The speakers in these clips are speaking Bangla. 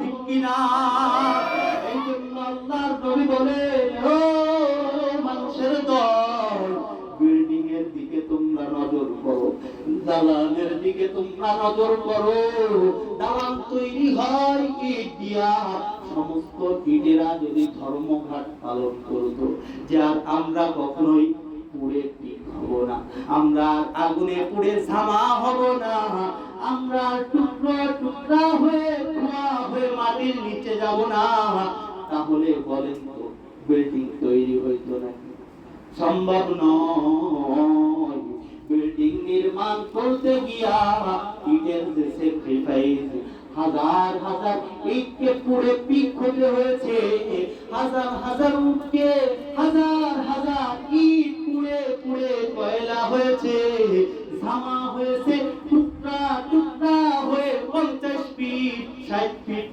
ঠিক দালানের দিকে তোমরা নজর করো দালান তৈরি হয় ইট দিয়া? সমস্ত ইটেরা যদি ধর্মঘাট পালন করতো, যে আর আমরা কখনোই পুড়ে পিক হব না, আমরা আগুনে পুড়ে ঝামা হব না। আমরা টুকরো টুকরা হয়ে ধোঁয়া হয়ে মাটির নিচে যাব না। তাহলে বলেন তো বিল্ডিং তৈরি হইতো নাকি? সম্ভব নয়। বিল্ডিং নির্মাণ করতে গিয়া ইটের যে স্যাক্রিফাইস হাজার হাজার ইটকে পুড়ে পিক হতে হয়েছে। হাজার হাজার উটকে হাজার হাজার ইট পুড়ে পুড়ে কয়লা হয়েছে ধামা হয়েছে ষাট ফিট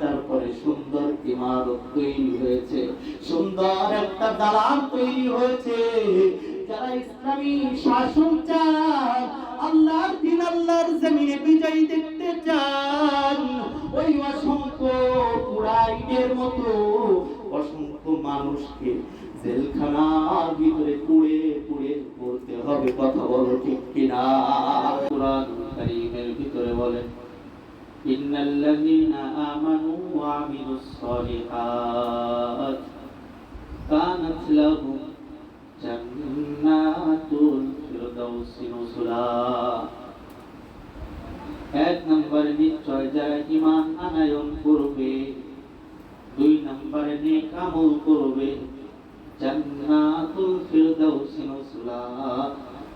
তারপরে সুন্দর ইমারত তৈরি হয়েছে। সুন্দর একটা দালান তৈরি হয়েছে। যারা ইসলামী শাসন চান আল্লাহর দিন আল্লাহর জমিনে বিজয়ী দেখতে চান। ওই অসংখ্য পুরাইটের মতো অসংখ্য মানুষকে জেলখানার ভিতরে পুড়ে পুড়ে পড়তে হবে কথা বলো ঠিক কিনা কোরআন কারীমের ভিতরে বলেন إن الذين آمنوا وعملوا الصالحات كانت لهم جنات الفردوس نزلا এক নম্বরে নিশ্চয় যারা ইমান আনায়ন করবে দুই নম্বরে নেক আমল করবে জান্নাতুল ফিরদাউস নুজুলা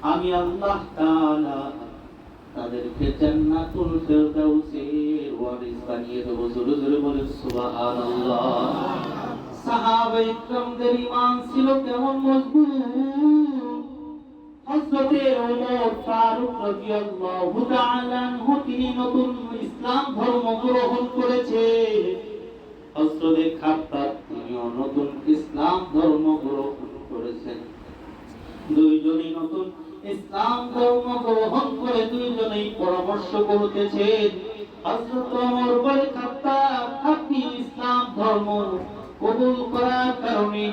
আমি আল্লাহ তাআলা তাদেরকে জান্নাতুল ফিরদাউসের ওয়ারিস বানিয়ে দেব। জোরে জোরে বলে সুবহানাল্লাহ। সাহাবা ইকরামদের ঈমান ছিল কেমন মজবুত? হযরতে ওমর ফারুক রাদিয়াল্লাহু তাআলা তিনি নতুন ইসলাম ধর্ম গ্রহণ করেছে হযরতে খাত্তাব নতুন ইসলাম ধর্ম গ্রহণ করেছেন। দুইজনই নতুন ইসলাম ধর্ম গ্রহণ করে দুইজনেই পরামর্শ করতেছেন। হযরত ওমর বলে, খাত্তাব, আপনি ইসলাম ধর্ম কবুল করার কারণে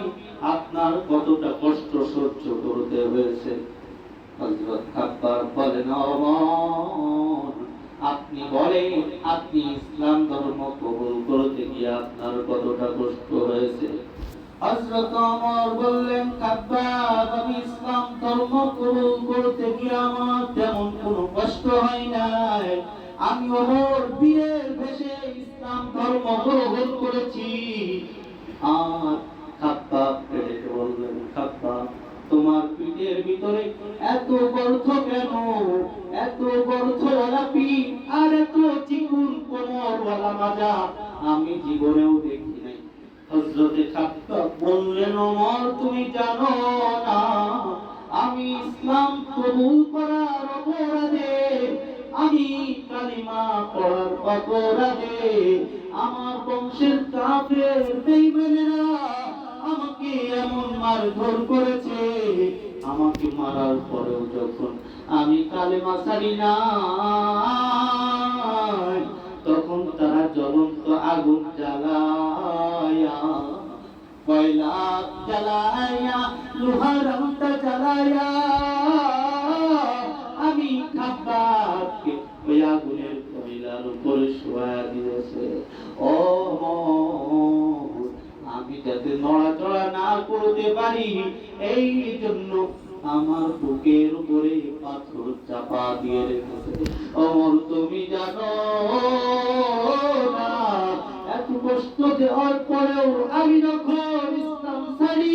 আপনার কতটা কষ্ট সহ্য করতে হয়েছে? হযরত খাত্তাব বলেন, ওমর, আপনি বলেন, আপনি ইসলাম ধর্ম কবুল আপনার কতটা কষ্ট হয়েছে। বললেন খাব্বাব আমি ইসলাম ধর্ম কবুল করতে গিয়ে আমার তেমন কষ্ট হয় নাই। আমি বীরের বেশে ইসলাম ধর্ম গ্রহণ করেছি। আর বললেন তোমার পিঠের ভিতরে এত গর্থ কেন? এত গর্থওয়ালা পিঠ আর এত চিকুন কোমরওয়ালা মাজা। আমি জীবনেও দেখি নাই। হযরতে খাত্তাব বললেন, ওমর, তুমি জানো না, আমি ইসলাম কবুল করার অপরাধে, আমি কালিমা পড়ার অপরাধে, আমার বংশের কাফের বেঈমানেরা আমাকে এমন মারধর করেছে, আমাকে মারার পরেও যখন আমি কালেমা ছাড়ি না তখন তারা জ্বলন্ত আগুন জ্বালায়া, কয়লা জ্বালায়া, লোহার আগুনটা জ্বালায়া, আমি খাবারকে ওই আগুনের কয়লার উপরে শোয়া দিয়েছে। ও আমি যাতে নড়াচড়া না করতে পারি, এই জন্য আমার বুকের উপরে পাথর চাপা দিয়ে রেখেছে। অমর, তুমি জানো এত কষ্ট দেওয়ার পরেও আমি যখন ইসলাম ছাড়ি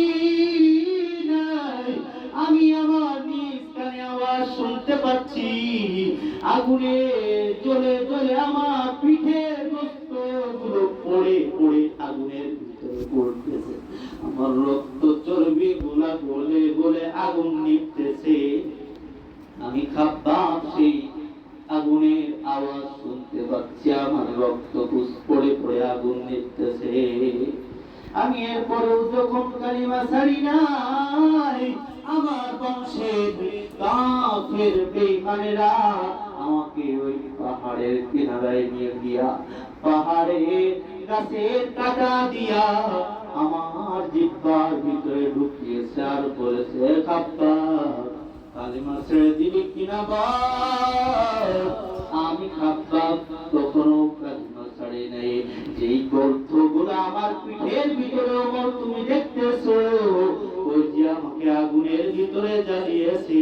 বেঈমানেরা আমাকে ওই পাহাড়ের কিনারায় নিয়ে গিয়া পাহাড়ে গাছের কাটা দিয়া আমার জিব্বার ভিতরে ঢুকিয়েছে আর বলেছে খাপ্পা কালিমা ছেড়ে দিবি কিনা আমি খাপ্পা কখনো কালিমা ছাড়ি নাই। যেই গর্তগুলো আমার পিঠের ভিতরে ওমর তুমি দেখতেছো, ওই যে আমাকে আগুনের ভিতরে জ্বালিয়েছে।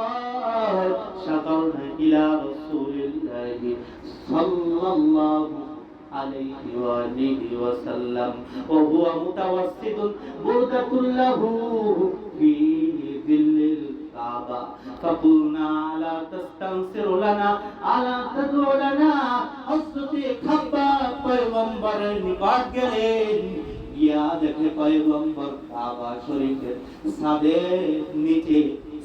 قال شكرنا إلى رسول الله صلى الله عليه وآله وسلم وهو متوسد بردة له في ظل الكعبة فقلنا ألا تستنصر لنا ألا تدعو لنا حضرت খাব্বাব পয়গম্বরের নিকট গেলেন গিয়া দেখে পয়গম্বর কাবা শরীফের ছাদের নিচে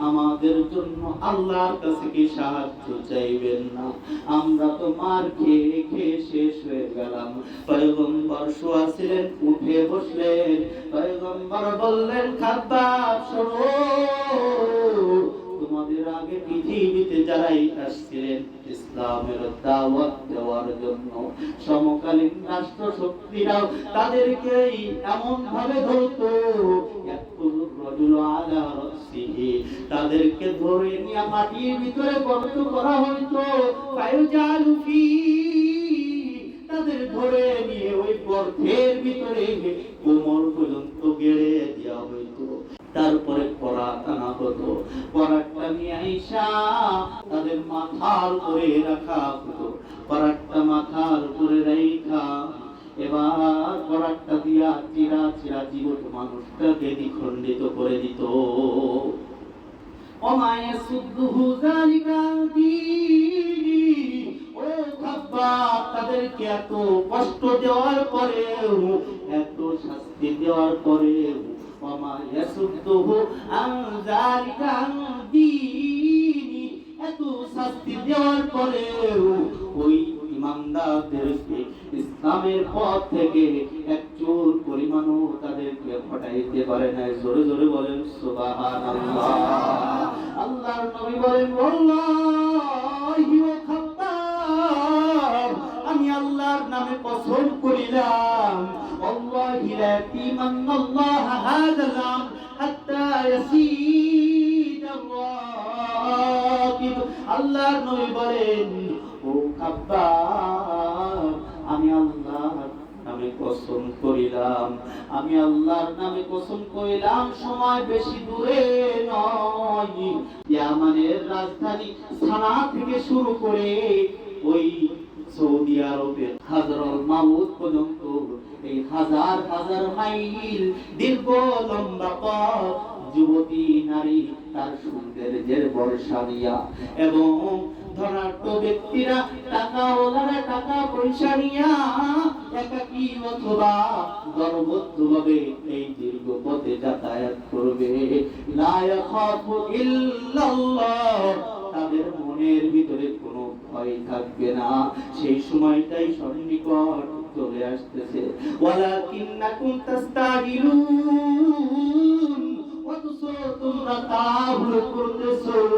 আমাদের জন্য আল্লাহর কাছে কি সাহায্য চাইবেন না? আমরা তো মার খেয়ে খেয়ে শেষ হয়ে গেলাম। পয়গম্বর শোয়া ছিলেন, উঠে বসলেন। পয়গম্বর বললেন খাদ্য শোনো। তোমাদের আগে পৃথিবীতে যারাই আসছিলেন, ইসলামের দাওয়াত দেওয়ার জন্য। সমকালীন রাষ্ট্র শক্তিরাও তাদেরকেই এমন ভাবে ধরতো তাদেরকে ধরে নিয়ে মাটির ভিতরে গর্ত করা হইতো। তাদের ধরে নিয়ে ওই গর্তের ভিতরে কোমর পর্যন্ত গেড়ে দেওয়া হইতো। তারপরে পরাত আনা হতো। পরাতটা নিয়ে আইসা তাদের মাথার উপরে রাখা হতো। পরাতটা মাথার উপরে রাখা এবার পরাতটা দিয়া চিরা চিরা জীবন মানুষটাকে দ্বিখণ্ডিত করে দিত। তাদেরকে এত কষ্ট দেওয়ার পরেও, এত শাস্তি দেওয়ার পরেও ইসলামের পথ থেকে এক চোর পরিমাণও তাদেরকে হটাইতে পারে না জোরে জোরে বলেন, সুবহানাল্লাহ। আল্লাহর নবী বলেন ওয়াল্লাহি আমি কসম করিলাম। আল্লাহি লা তিমান্না আল্লাহ হাযা আম হাত্তা ইয়াসিদ আল্লাহর নবী বলেন, ও কাব্বা আমি আল্লাহর নামে কসম করিলাম। আমি আল্লাহর নামে কসম করিলাম, সময় বেশি দূরে নয়। ইয়ামানের রাজধানী সানা থেকে শুরু করে ওই সৌদি আরবের হাজরল মাউদ পর্যন্ত এই হাজার হাজার মাইল দীর্ঘ লম্বা পথ যুবতী নারী তার সৌন্দর্যের বর্ষা নিয়া এবং ধনাঢ্য ব্যক্তিরা টাকা টাকা পয়সা নিয়া অথবা ভাবে এই দীর্ঘ পথে যাতায়াত করবে। ইল্লাল্লাহ। তাদের মনের ভিতরে কোনো ভয় থাকবে না। সেই সময়টাই সন্নিকট চলে আসতেছে। তোমরা তাড়াহুড়ো করতেছো।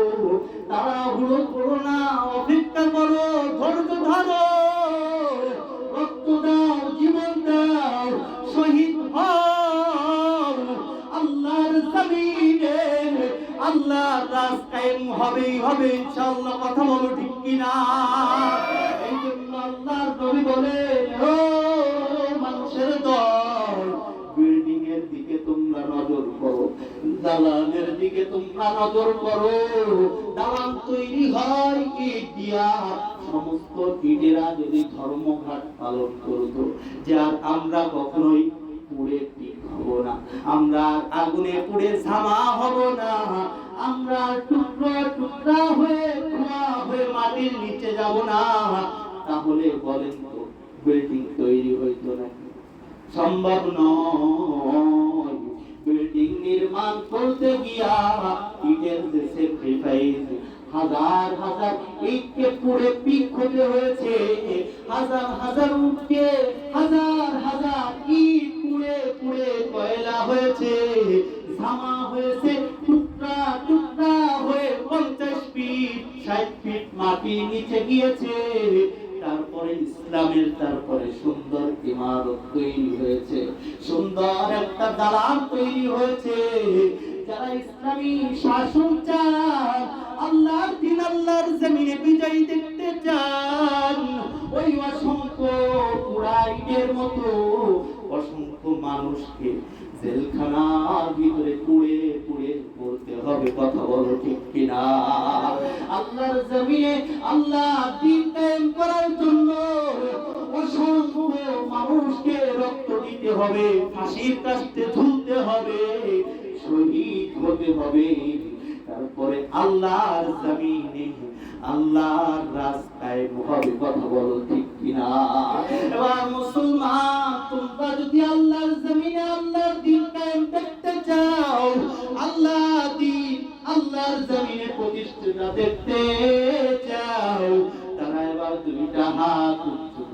নজর করো। দালান তৈরি হয় ইট দিয়া? সমস্ত ইটেরা যদি ধর্মঘাট পালন করতো, যে আর আমরা কখনোই পুড়ে হব না। আমরা আগুনে পুড়ে ঝামা হব না। আমরা হয়ে ধোঁয়া হয়ে মাটির নিচে যাব না। তাহলে বলেন তো বিল্ডিং তৈরি হইতো নাকি? সম্ভব নয়। বিল্ডিং নির্মাণ করতে গিয়া ইটের যে স্যাক্রিফাইস হাজার হাজার ইটকে পুড়ে পিক হতে হয়েছে। হাজার হাজার উঠকে হাজার হাজার ইট পুড়ে পুড়ে কয়লা হয়েছে। ধামা হয়েছে, টুকরা টুকরা হয়ে পঞ্চাশ ফিট, ষাট ফিট মাটি নিচে গিয়েছে। তারপরে ইসলামের, তারপরে দালান তৈরি হয়েছে। যারা ইসলামী শাসন চান আল্লাহর দিন আল্লাহর জমিনে বিজয়ী দেখতে চান, ওই অসংখ্য কুড়াইটের মতো অসংখ্য মানুষকে জেলখানার ভিতরে পুড়ে পুড়ে পড়তে হবে, কথা বলো ঠিক কিনা? আল্লাহর জমিনে আল্লাহ দিন করার জন্য মানুষকে রক্ত দিতে হবে, ফাঁসির হবে, শহীদ হতে হবে। তারপরে আল্লাহর জমিনে, আল্লাহর রাস্তায় হবে কথা বলো, ঠিক কিনা? এবার মুসলমান, তোমরা যদি আল্লাহর জমিনে আল্লাহর দিন কায়েম দেখতে চাও আল্লাহ দিন, আল্লাহর জমিনে প্রতিষ্ঠিত দেখতে চাও, তারা এবার দুইটা হাত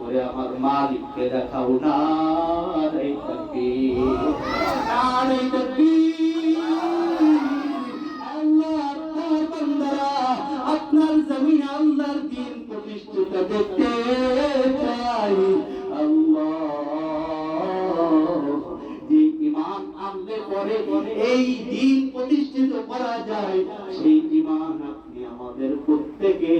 করে আমার মালিককে দেখাও না রে তাকবীর আল্লাহর তার বান্দারা আপনার জমিনে আল্লাহর দিন প্রতিষ্ঠিত দেখতে চাই। ইমান আনলে পরে এই দিন প্রতিষ্ঠিত করা যায়, সেই ইমান আপনি আমাদের প্রত্যেকে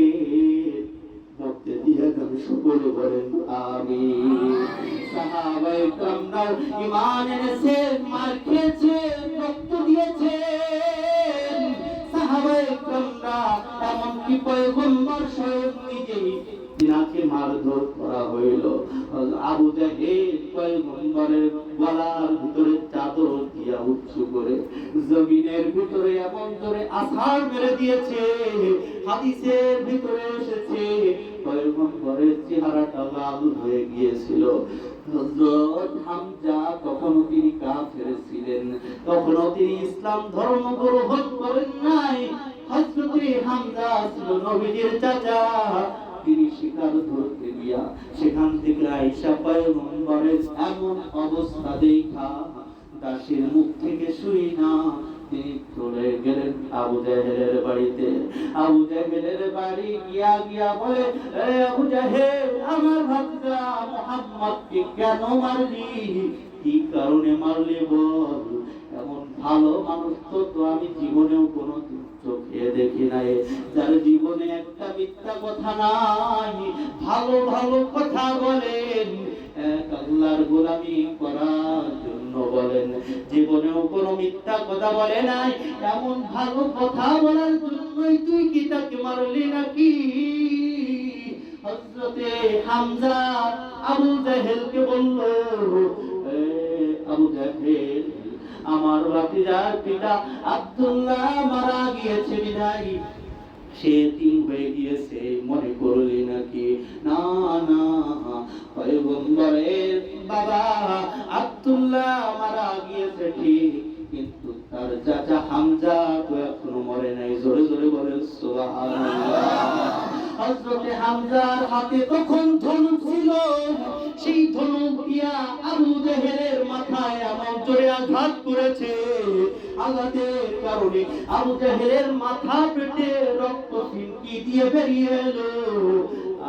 এমনকি পয়গম্বর স্বয়ং নিজেই মারধর করা হইল। আবু জাহেল পয়গম্বরের তখনও তিনি কাফের ছিলেন তখনও তিনি ইসলাম ধর্ম গ্রহণ করেন নাই। হযরত চাচা। তিনি শিকার ধরতে গিয়া সেখান থেকে আইসা পয়গম্বরের এমন অবস্থা দেখা। দাসের মুখ থেকে শুই না, তিনি চলে গেলেন আবু জাহেলের বাড়িতে। আবু জাহেলের বাড়ি গিয়া গিয়া বলে আবু জাহেল, আমার কেন মারলি? কি কারণে মারলি বল? এমন ভালো মানুষ তো আমি জীবনেও কোনো চোখে দেখি নাই। যার জীবনে একটা মিথ্যা কথা নাই, ভালো ভালো কথা বলেন, এক গোলামি করার জন্য বলেন। জীবনেও কোনো মিথ্যা কথা বলে নাই, এমন ভালো কথা বলার জন্যই তুই কি তাকে মারলি নাকি? হযরতে হামজা আবু জাহেলকে বলল আবু জাহেল আমার ভাতিজার পিতা আব্দুল্লাহ মারা গিয়েছে বিদায়। সে তিন হয়ে গিয়েছে, মনে করলি নাকি? না না, পয়গম্বরের বাবা আব্দুল্লাহ মারা গিয়েছে ঠিক, কিন্তু তার চাচা হামজা তো এখনও মরে নাই। জোরে জোরে বলেন, সুবহানাল্লাহ। হযরতে হামজার হাতে তখন ধনুক সেই ধনুক দিয়া আবু জেহেলের মাথায় আমার জোরে আঘাত করেছে। আঘাতের কারণে আবু জেহেলের মাথা পেটে রক্ত সিনকি দিয়ে বেরিয়ে এলো।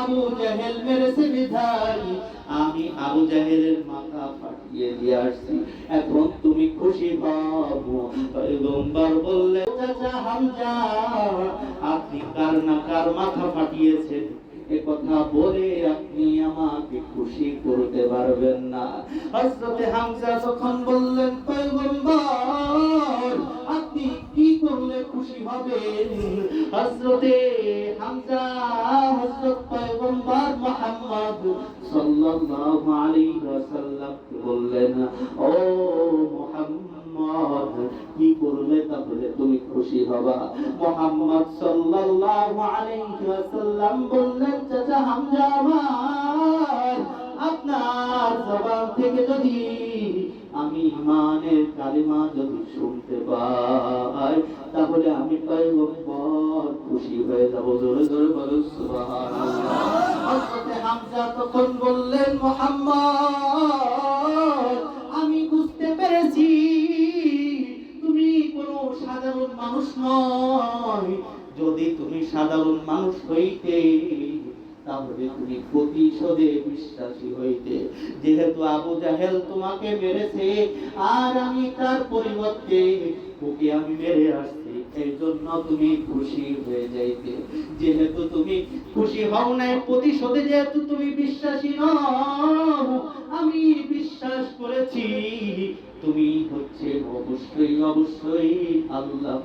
আবু জাহেল মেরেছে বিধাই আমি আবু জাহেলের মাথা ফাটিয়ে দিয়ে আসছি। এখন তুমি খুশি হব বললে চাচা হামজা, আপনি কার না কার মাথা ফাটিয়েছেন? কথা বলে আপনি আমাকে খুশি করতে পারবেন না। হযরতে হামজা যখন বললেন, পয়গম্বর হবেন হযরতে হামজা, হযরত পয়গম্বর মুহাম্মদ সাল্লাল্লাহু আলাইহি ওয়াসাল্লাম বললেন, ও মুহাম্মদ, কি করলে তাহলে তুমি খুশি হবা? মুহাম্মদ সাল্লাল্লাহু আলাইহি ওয়াসাল্লাম বললেন, চাচা হামজা আপনার জবান থেকে যদি আমি ইমানের কালিমা যদি শুনতে পাই, তাহলে আমি পয়গম্বর খুশি হয়ে যাব। জোরে জোরে বলো হামজা তখন বললেন, মুহাম্মদ, আমি বুঝতে পেরেছি তুমি কোনো সাধারণ মানুষ নয়। যদি তুমি সাধারণ মানুষ হইতে তাহলে তুমি প্রতিশোধে বিশ্বাসী হইতে। যেহেতু আবু জাহেল তোমাকে মেরেছে, আর আমি তার পরিবর্তে ওকে আমি মেরে আসছি এই জন্য তুমি খুশি হয়ে যাইতে। যেহেতু তুমি খুশি হও নাই, প্রতিশোধে যেহেতু তুমি বিশ্বাসী নও, আমি বিশ্বাস করেছি, তুমি হচ্ছে অবশ্যই অবশ্যই আল্লাহ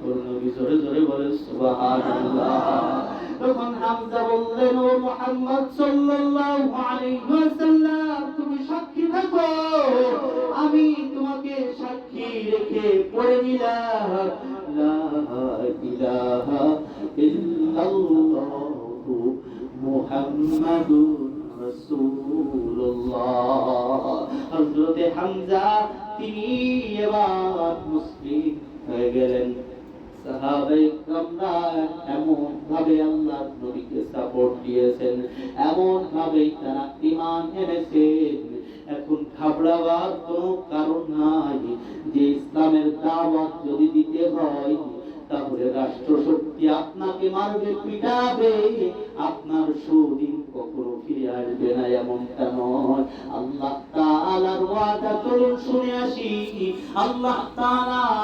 জোরে জোরে বলে সুবহানাল্লাহ। তখন হামজা বললেন ও মুহাম্মদ সাল্লাল্লাহু আলাইহি ওয়াসাল্লাম, তুমি সাক্ষী থাকো। আমি তোমাকে সাক্ষী রেখে পড়ে নিলাম। লা ইলাহা ইল্লাল্লাহু মুহাম্মাদুর রাসূলুল্লাহ। হযরতে হামজা, তিনি এবার মুসলিম হয়ে গেলেন। এমন ভাবে সাপোর্ট দিয়েছেন। এমন ভাবেই তারা এখন ঘাবড়াবার কোনো কারণ নাই যে ইসলামের দাওয়াত যদি দিতে হয় তাহলে রাষ্ট্র শক্তি আপনাকে মারবে, পিটাবে। আপনার সুদিন কখনো ফিরে আসবে না, এমনটা নয়। আল্লাহ ওয়াদা, চলুন শুনে আসি। আল্লাহ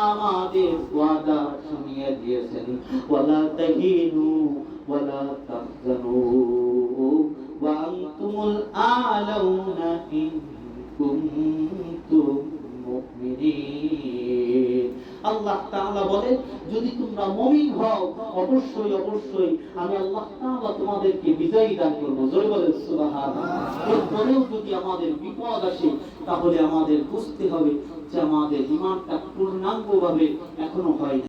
আমাদের ওয়াদা শুনিয়ে দিয়েছেন। ওয়ালা তাহিনু, ওয়ালা তাহজানু। আলাউনা ইন কুনতুম মুমিনিন। আল্লাহ তাআলা বলেন, যদি তোমরা মুমিন হও, অবশ্যই অবশ্যই আমি আল্লাহ তাআলা তোমাদেরকে বিজয়ী দান করব। জোরে বলেন, সুবহানাল্লাহ। এরপরেও যদি আমাদের বিপদ আসে, তাহলে আমাদের বুঝতে হবে যে আমাদের ইমানটা পূর্ণাঙ্গভাবে এখনও হয়